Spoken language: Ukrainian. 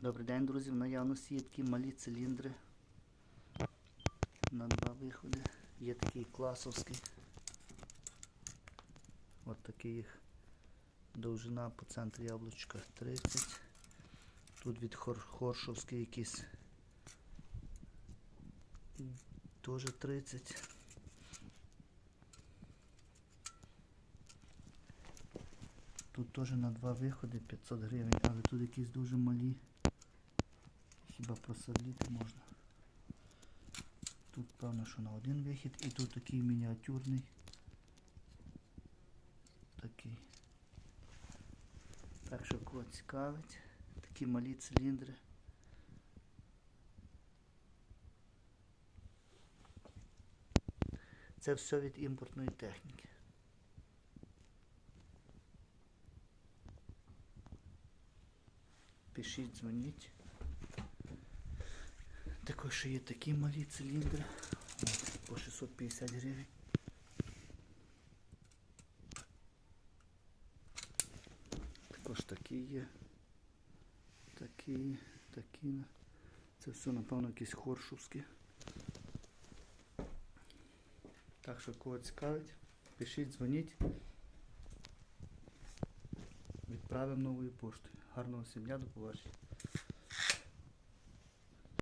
Добрий день, друзі. В наявності є такі малі циліндри на два виходи. Є такий класовський. От такий їх довжина по центрі яблучка 30. Тут від хор Хоршовський якийсь теж 30. Тут теж на два виходи 500 гривень, але тут якісь дуже малі. Хіба просадити можна. Тут певно, що на один вихід і тут такий мініатюрний. Такий. Так що кого цікавить. Такі малі циліндри. Це все від імпортної техніки. Пишіть, дзвоніть. Також ще є такі малі циліндри. По 650 гривень. Також такі є. Такі, такі. Це все, напевно, якісь хоршовські. Так що кого цікавить, пишіть, дзвоніть. Відправимо новою поштою. Гарного всім дня, до побачення.